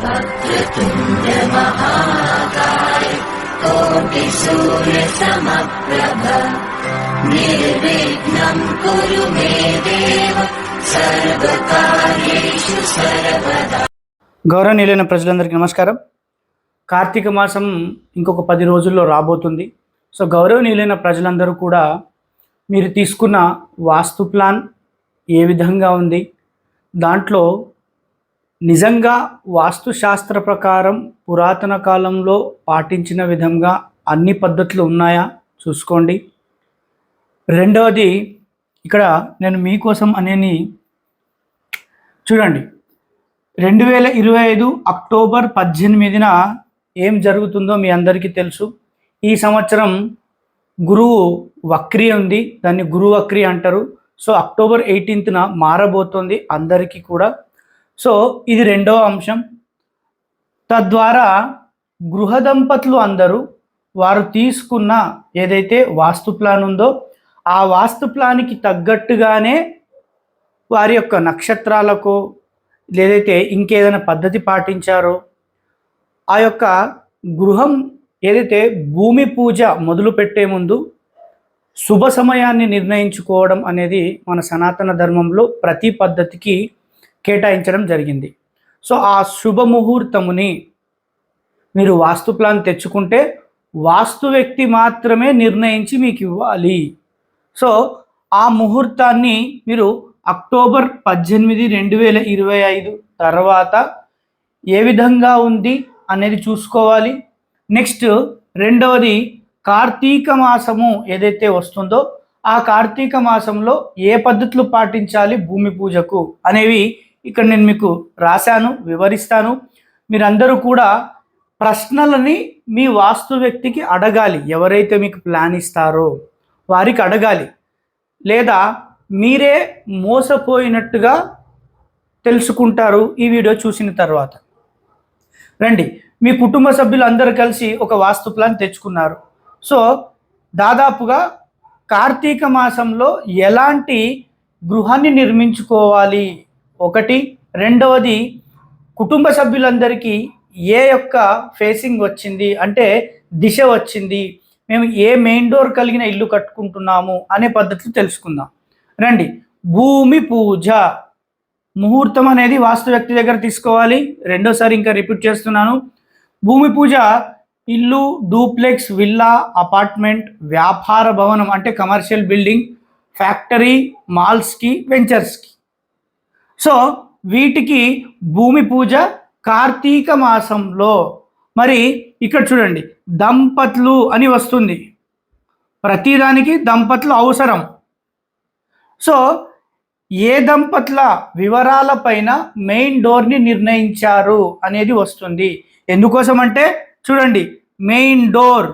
वक्रतुण्ड महाकाय कोटिसूर्यसमप्रभ निर्विघ्नम् कुरु मे देव सर्वकार्येषु सर्वदा గౌరవనీయులైన ప్రజలందరికీ నమస్కారం కార్తీక మాసం ఇంకొక పది రోజుల్లో రాబోతుంది సో గౌరవనీయులైన ప్రజలందరూ కూడా మీరు తీసుకున్న వాస్తు ప్లాన్ ఏ విధంగా ఉంది దాంట్లో నిజంగా వాస్తుశాస్త్ర ప్రకారం పురాతన కాలంలో పాటించిన విధంగా అన్ని పద్ధతులు ఉన్నాయా? చూసుకోండి. రెండవది ఇక్కడ నేను మీకోసం అనేని చూడండి. రెండు వేల ఇరవై ఐదు అక్టోబర్ పద్దెనిమిదిన ఏం జరుగుతుందో మీ అందరికీ తెలుసు. ఈ సంవత్సరం గురువు వక్రి ఉంది. దాన్ని గురువక్రి అంటారు. సో అక్టోబర్ ఎయిటీన్త్న మారబోతోంది అందరికీ కూడా. సో ఇది రెండవ అంశం. తద్వారా గృహ దంపతులు అందరూ వారు తీసుకున్న ఏదైతే వాస్తు ప్లాన్ ఉందో ఆ వాస్తు ప్లాన్కి తగ్గట్టుగానే వారి యొక్క నక్షత్రాలకు లేదైతే ఇంకేదైనా పద్ధతి పాటించారో ఆ యొక్క గృహం ఏదైతే భూమి పూజ మొదలు పెట్టే ముందు శుభ సమయాన్ని నిర్ణయించుకోవడం అనేది మన సనాతన ధర్మంలో ప్రతి పద్ధతికి కేటాయించడం జరిగింది. సో ఆ శుభ ముహూర్తముని మీరు వాస్తు ప్లాన్ తెచ్చుకుంటే వాస్తు వ్యక్తి మాత్రమే నిర్ణయించి మీకు ఇవ్వాలి. సో ఆ ముహూర్తాన్ని మీరు అక్టోబర్ పద్దెనిమిది రెండు వేల ఇరవై ఐదు తర్వాత ఏ విధంగా ఉంది అనేది చూసుకోవాలి. నెక్స్ట్ రెండవది కార్తీక మాసము ఏదైతే వస్తుందో ఆ కార్తీక మాసంలో ఏ పద్ధతులు పాటించాలి భూమి పూజకు అనేవి ఇక్కడ నేను మీకు రాశాను వివరిస్తాను. మీరందరూ కూడా ప్రశ్నలని మీ వాస్తు వ్యక్తికి అడగాలి. ఎవరైతే మీకు ప్లాన్ ఇస్తారో వారికి అడగాలి. లేదా మీరే మోసపోయినట్టుగా తెలుసుకుంటారు ఈ వీడియో చూసిన తర్వాత. రండి మీ కుటుంబ సభ్యులు అందరూ కలిసి ఒక వాస్తు ప్లాన్ తెచ్చుకున్నారు. సో దాదాపుగా కార్తీక మాసంలో ఎలాంటి గృహాన్ని నిర్మించుకోవాలి? ఒకటి. రెండవది కుటుంబ సభ్యులందరికీ ఏ యొక్క ఫేసింగ్ వచ్చింది? అంటే దిశ వచ్చింది. మేము ఏ మెయిన్ డోర్ కలిగిన ఇల్లు కట్టుకుంటున్నాము అనే పద్ధతులు తెలుసుకుందాం. రండి. భూమి పూజ. ముహూర్తం అనేది వాస్తు వ్యక్తి దగ్గర తీసుకోవాలి. రెండోసారి ఇంకా రిపీట్ చేస్తున్నాను. భూమి పూజ ఇల్లు డూప్లెక్స్ విల్లా అపార్ట్మెంట్ వ్యాపార భవనం అంటే కమర్షియల్ బిల్డింగ్ ఫ్యాక్టరీ మాల్స్కి వెంచర్స్కి. సో వీటికి భూమి పూజ కార్తీక మాసంలో. మరి ఇక్కడ చూడండి దంపతులు అని వస్తుంది. ప్రతిదానికి దంపతులు అవసరం. సో ఏ దంపతుల వివరాల పైన మెయిన్ డోర్ని నిర్ణయించారు అనేది వస్తుంది. ఎందుకోసం అంటే చూడండి మెయిన్ డోర్.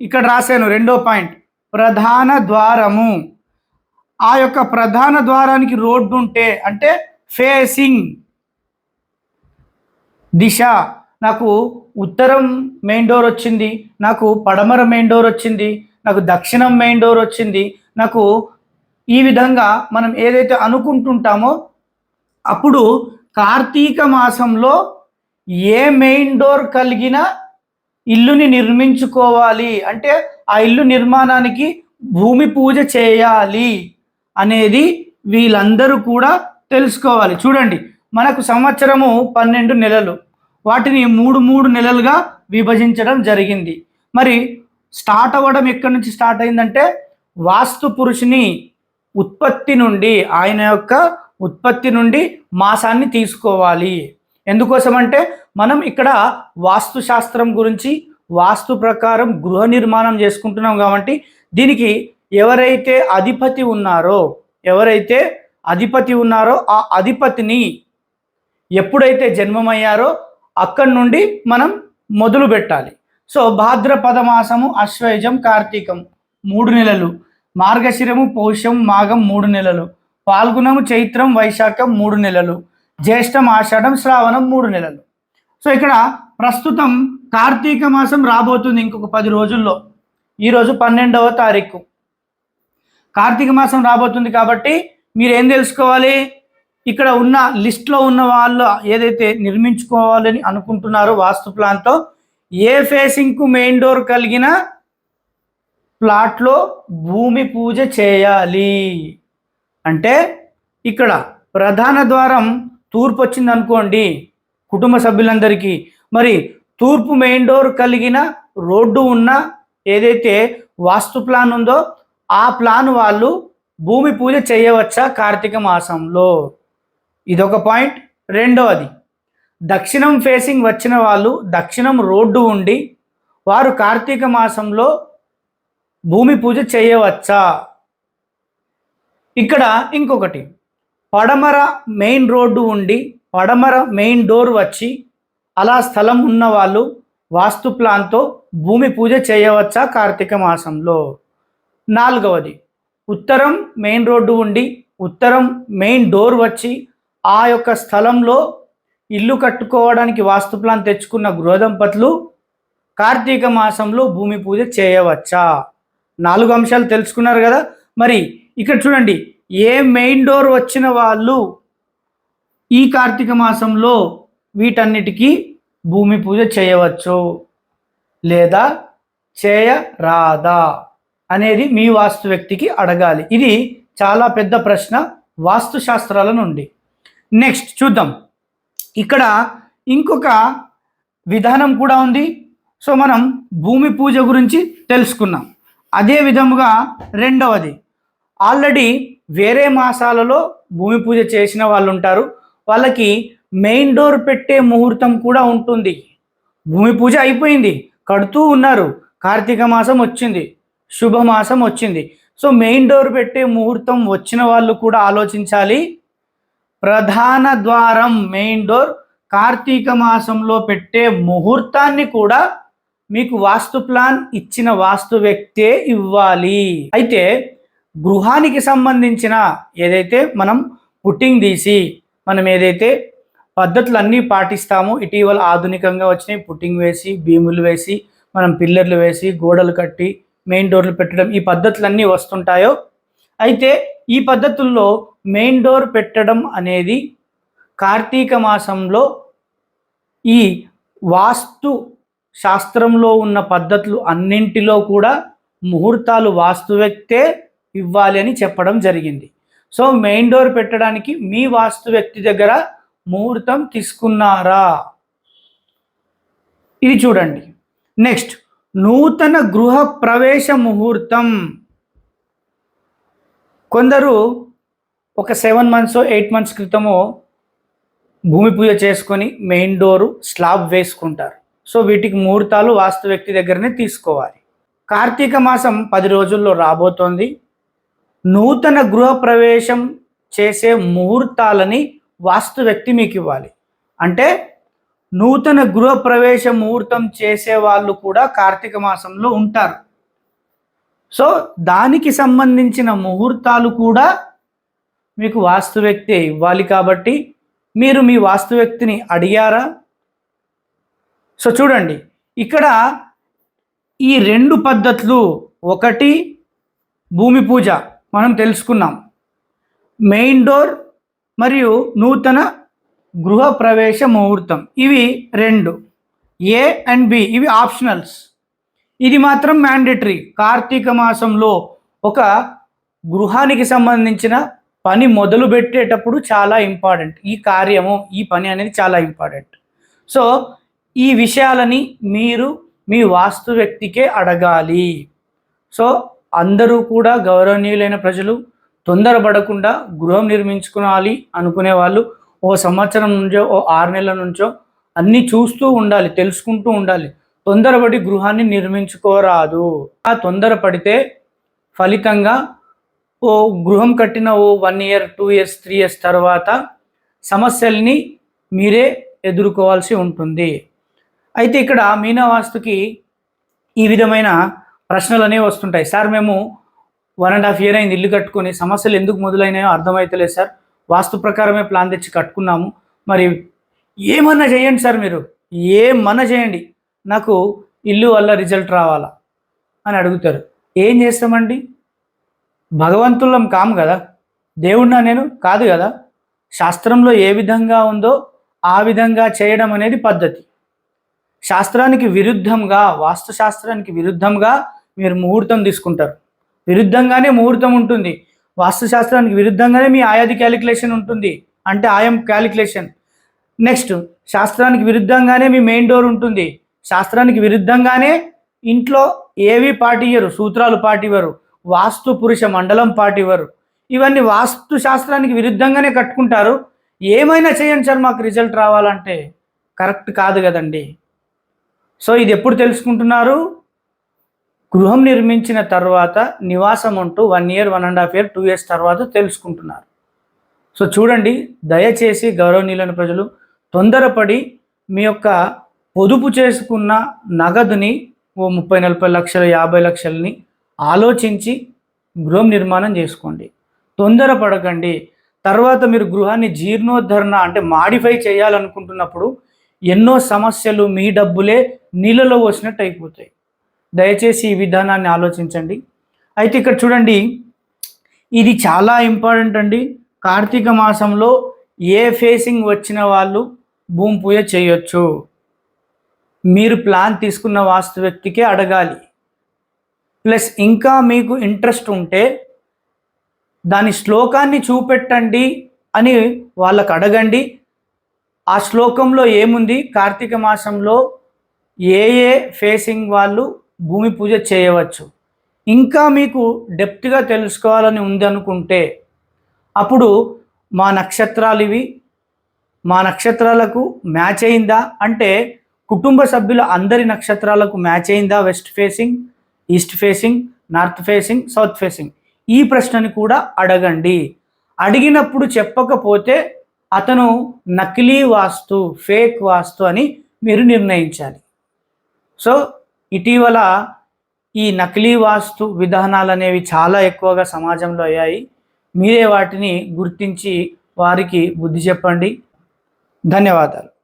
ఇక్కడ రాశాను రెండో పాయింట్. ప్రధాన ద్వారము. ఆ యొక్క ప్రధాన ద్వారానికి రోడ్డు ఉంటే అంటే ఫేసింగ్ దిశ. నాకు ఉత్తరం మెయిన్ డోర్ వచ్చింది నాకు పడమర మెయిన్ డోర్ వచ్చింది నాకు దక్షిణం మెయిన్ డోర్ వచ్చింది. నాకు ఈ విధంగా మనం ఏదైతే అనుకుంటుంటామో అప్పుడు కార్తీక మాసంలో ఏ మెయిన్ డోర్ కలిగిన ఇల్లుని నిర్మించుకోవాలి? అంటే ఆ ఇల్లు నిర్మాణానికి భూమి పూజ చేయాలి. అనేది వీళ్ళందరూ కూడా తెలుసుకోవాలి. చూడండి మనకు సంవత్సరము పన్నెండు నెలలు. వాటిని మూడు మూడు నెలలుగా విభజించడం జరిగింది. మరి స్టార్ట్ అవ్వడం ఎక్కడి నుంచి స్టార్ట్ అయిందంటే వాస్తు పురుషుని ఉత్పత్తి నుండి ఆయన యొక్క ఉత్పత్తి నుండి మాసాన్ని తీసుకోవాలి. ఎందుకోసం అంటే మనం ఇక్కడ వాస్తు శాస్త్రం గురించి వాస్తు ప్రకారం గృహ నిర్మాణం చేసుకుంటున్నాం కాబట్టి దీనికి ఎవరైతే అధిపతి ఉన్నారో ఎవరైతే అధిపతి ఉన్నారో ఆ అధిపతిని ఎప్పుడైతే జన్మమయ్యారో అక్కడి నుండి మనం మొదలు పెట్టాలి. సో భాద్రపద మాసము అశ్వయుజం కార్తీకం మూడు నెలలు. మార్గశిరము పౌషం మాఘం మూడు నెలలు. పాల్గొనము చైత్రం వైశాఖం మూడు నెలలు. జ్యేష్టం ఆషాఢం శ్రావణం మూడు నెలలు. సో ఇక్కడ ప్రస్తుతం కార్తీక మాసం రాబోతుంది ఇంకొక పది రోజుల్లో. ఈరోజు పన్నెండవ తారీఖు. కార్తీక మాసం రాబోతుంది కాబట్టి మీరు ఏం తెలుసుకోవాలి? ఇక్కడ ఉన్న లిస్ట్లో ఉన్న వాళ్ళు ఏదైతే నిర్మించుకోవాలని అనుకుంటున్నారో వాస్తు ప్లాన్తో ఏ ఫేసింగ్కు మెయిన్ డోర్ కలిగిన ప్లాట్లో భూమి పూజ చేయాలి. అంటే ఇక్కడ ప్రధాన ద్వారం తూర్పు వచ్చింది అనుకోండి కుటుంబ సభ్యులందరికీ. మరి తూర్పు మెయిన్ డోర్ కలిగిన రోడ్డు ఉన్న ఏదైతే వాస్తు ప్లాన్ ఉందో ఆ ప్లాన్ వాళ్ళు భూమి పూజ చేయవచ్చా కార్తీక మాసంలో? ఇదొక పాయింట్. రెండవది దక్షిణం ఫేసింగ్ వచ్చిన వాళ్ళు దక్షిణం రోడ్డు ఉండి వారు కార్తీక మాసంలో భూమి పూజ చేయవచ్చా? ఇక్కడ ఇంకొకటి పడమర మెయిన్ రోడ్డు ఉండి పడమర మెయిన్ డోర్ వచ్చి అలా స్థలం ఉన్న వాళ్ళు వాస్తు ప్లాన్తో భూమి పూజ చేయవచ్చా కార్తీక మాసంలో? నాలుగవది. ఉత్తరం మెయిన్ రోడ్డు ఉండి ఉత్తరం మెయిన్ డోర్ వచ్చి ఆ యొక్క స్థలంలో ఇల్లు కట్టుకోవడానికి వాస్తు ప్లాన్ తెచ్చుకున్న గృహదంపతులు కార్తీక మాసంలో భూమి పూజ చేయవచ్చా? నాలుగు అంశాలు తెలుసుకున్నారు కదా. మరి ఇక్కడ చూడండి ఏ మెయిన్ డోర్ వచ్చిన వాళ్ళు ఈ కార్తీక మాసంలో వీటన్నిటికీ భూమి పూజ చేయవచ్చు? లేదా చేయరాదా? అనేది మీ వాస్తు వ్యక్తికి అడగాలి. ఇది చాలా పెద్ద ప్రశ్న వాస్తు శాస్త్రాల నుండి. నెక్స్ట్ చూద్దాం. ఇక్కడ ఇంకొక విధానం కూడా ఉంది. సో మనం భూమి పూజ గురించి తెలుసుకున్నాం. అదే విధముగా రెండవది. ఆల్రెడీ వేరే మాసాలలో భూమి పూజ చేసిన వాళ్ళు ఉంటారు. వాళ్ళకి మెయిన్ డోర్ పెట్టే ముహూర్తం కూడా ఉంటుంది. భూమి పూజ అయిపోయింది. కడుతూ ఉన్నారు. కార్తీక మాసం వచ్చింది. శుభమాసం వచ్చింది. సో మెయిన్ డోర్ పెట్టే ముహూర్తం వచ్చిన వాళ్ళు కూడా ఆలోచించాలి. ప్రధాన ద్వారం మెయిన్ డోర్. కార్తీక మాసంలో పెట్టే ముహూర్తాన్ని కూడా మీకు వాస్తు ప్లాన్ ఇచ్చిన వాస్తు వ్యక్తే ఇవ్వాలి. అయితే గృహానికి సంబంధించిన ఏదైతే మనం పుట్టింగ్ తీసి మనం ఏదైతే పద్ధతులన్నీ పాటిస్తామో ఇటీవల ఆధునికంగా వచ్చినాయి పుట్టింగ్ వేసి భీములు వేసి మనం పిల్లర్లు వేసి గోడలు కట్టి మెయిన్ డోర్లు పెట్టడం ఈ పద్ధతులన్నీ వస్తుంటాయో. అయితే ఈ పద్ధతుల్లో మెయిన్ డోర్ పెట్టడం అనేది కార్తీక మాసంలో ఈ వాస్తు శాస్త్రంలో ఉన్న పద్ధతులు అన్నింటిలో కూడా ముహూర్తాలు వాస్తు వ్యక్తే ఇవ్వాలి అని చెప్పడం జరిగింది. సో మెయిన్ డోర్ పెట్టడానికి మీ వాస్తు వ్యక్తి దగ్గర ముహూర్తం తీసుకున్నారా? ఇది చూడండి. నెక్స్ట్ నూతన గృహ ప్రవేశ ముహూర్తం. కొందరు ఒక సెవెన్ మంత్స్ ఎయిట్ మంత్స్ క్రితము భూమి పూజ చేసుకొని మెయిన్ డోరు స్లాబ్ వేసుకుంటారు. సో వీటికి ముహూర్తాలు వాస్తు వ్యక్తి దగ్గరనే తీసుకోవాలి. కార్తీక మాసం పది రోజుల్లో రాబోతోంది. నూతన గృహ ప్రవేశం చేసే ముహూర్తాలని వాస్తు వ్యక్తి మీకు ఇవ్వాలి. అంటే నూతన గృహ ప్రవేశ ముహూర్తం చేసే వాళ్ళు కూడా కార్తీక మాసంలో ఉంటారు. సో దానికి సంబంధించిన ముహూర్తాలు కూడా మీకు వాస్తువ్యక్తి ఇవ్వాలి కాబట్టి మీరు మీ వాస్తు వ్యక్తిని అడిగారా? సో చూడండి. ఇక్కడ ఈ రెండు పద్ధతులు ఒకటి భూమి పూజ మనం తెలుసుకున్నాం. మెయిన్ డోర్ మరియు నూతన గృహ ప్రవేశ ముహూర్తం. ఇవి రెండు. ఏ అండ్ బి ఇవి ఆప్షనల్స్. ఇది మాత్రం మ్యాండేటరీ. కార్తీక మాసంలో ఒక గృహానికి సంబంధించిన పని మొదలు పెట్టేటప్పుడు చాలా ఇంపార్టెంట్. ఈ కార్యము ఈ పని అనేది చాలా ఇంపార్టెంట్. సో ఈ విషయాలని మీరు మీ వాస్తు వ్యక్తికే అడగాలి. సో అందరూ కూడా గౌరవనీయులైన ప్రజలు తొందరపడకుండా గృహం నిర్మించుకోవాలి అనుకునే వాళ్ళు ఓ సంవత్సరం నుంచో ఓ ఆరు నెలల నుంచో అన్నీ చూస్తూ ఉండాలి తెలుసుకుంటూ ఉండాలి. తొందరపడి గృహాన్ని నిర్మించుకోరాదు. ఆ తొందరపడితే ఫలితంగా ఓ గృహం కట్టిన ఓ one year two years three years తర్వాత సమస్యల్ని మీరే ఎదుర్కోవాల్సి ఉంటుంది. అయితే ఇక్కడ మీనవాస్తుకి ఈ విధమైన ప్రశ్నలు అనేవి వస్తుంటాయి. సార్ మేము వన్ అండ్ హాఫ్ ఇయర్ అయింది ఇల్లు కట్టుకొని సమస్యలు ఎందుకు మొదలైనాయో అర్థమవుతలేదు సార్. వాస్తు ప్రకారమే ప్లాన్ తెచ్చి కట్టుకున్నాము. మరి ఏమన్నా చేయండి సార్ మీరు? ఏమన్నా చేయండి. నాకు ఇల్లు వల్ల రిజల్ట్ రావాలా? అని అడుగుతారు. ఏం చేస్తామండి? భగవంతులం కాము కదా. దేవుడినా నేను? కాదు కదా. శాస్త్రంలో ఏ విధంగా ఉందో ఆ విధంగా చేయడం అనేది పద్ధతి. శాస్త్రానికి విరుద్ధంగా వాస్తు శాస్త్రానికి విరుద్ధంగా మీరు ముహూర్తం తీసుకుంటారు. విరుద్ధంగానే ముహూర్తం ఉంటుంది. వాస్తు శాస్త్రానికి విరుద్ధంగానే మీ ఆయాది క్యాలిక్యులేషన్ ఉంటుంది. అంటే ఆయం క్యాలిక్యులేషన్. నెక్స్ట్ శాస్త్రానికి విరుద్ధంగానే మీ మెయిన్ డోర్ ఉంటుంది. శాస్త్రానికి విరుద్ధంగానే ఇంట్లో ఏవి పాటియ్యరు? సూత్రాలు పాటివ్వరు. వాస్తు పురుష మండలం పాటివ్వరు. ఇవన్నీ వాస్తు శాస్త్రానికి విరుద్ధంగానే కట్టుకుంటారు. ఏమైనా చేయండి సార్ మాకు రిజల్ట్ రావాలంటే. కరెక్ట్ కాదు కదండి. సో ఇది ఎప్పుడు తెలుసుకుంటున్నారు? గృహం నిర్మించిన తర్వాత నివాసం అంటూ one year one and half year two years తర్వాత తెలుసుకుంటున్నారు. సో చూడండి దయచేసి గౌరవనీయులైన ప్రజలు తొందరపడి మీ యొక్క పొదుపు చేసుకున్న నగదుని ఓ ముప్పై నలభై లక్షల యాభై లక్షలని ఆలోచించి గృహం నిర్మాణం చేసుకోండి. తొందరపడకండి. తర్వాత మీరు గృహాన్ని జీర్ణోద్ధరణ అంటే మాడిఫై చేయాలనుకుంటున్నప్పుడు ఎన్నో సమస్యలు మీ డబ్బులే నీళ్ళలో వచ్చినట్టు అయిపోతాయి. దయచేసి ఈ విధానాన్ని ఆలోచించండి. అయితే ఇక్కడ చూడండి ఇది చాలా ఇంపార్టెంట్ అండి. కార్తీక మాసంలో ఏ ఫేసింగ్ వచ్చిన వాళ్ళు భూమి పూజ చేయొచ్చు. మీరు ప్లాన్ తీసుకున్న వాస్తు వ్యక్తికే అడగాలి. ప్లస్ ఇంకా మీకు ఇంట్రెస్ట్ ఉంటే దాని శ్లోకాన్ని చూపెట్టండి అని వాళ్ళకు అడగండి. ఆ శ్లోకంలో ఏముంది? కార్తీక మాసంలో ఏ ఏ ఫేసింగ్ వాళ్ళు భూమి పూజ చేయవచ్చు. ఇంకా మీకు డెప్త్గా తెలుసుకోవాలని ఉంది అనుకుంటే అప్పుడు మా నక్షత్రాలు ఇవి. మా నక్షత్రాలకు మ్యాచ్ అయిందా? అంటే కుటుంబ సభ్యుల అందరి నక్షత్రాలకు మ్యాచ్ అయిందా? West facing east facing north facing south facing? ఈ ప్రశ్నని కూడా అడగండి. అడిగినప్పుడు చెప్పకపోతే అతను నకిలీ వాస్తు ఫేక్ వాస్తు అని మీరు నిర్ణయించాలి. సో ఇటీవల ఈ నకిలీ వాస్తు విధానాలు అనేవి చాలా ఎక్కువగా సమాజంలో అయ్యాయి. మీరే వాటిని గుర్తించి వారికి బుద్ధి చెప్పండి. ధన్యవాదాలు.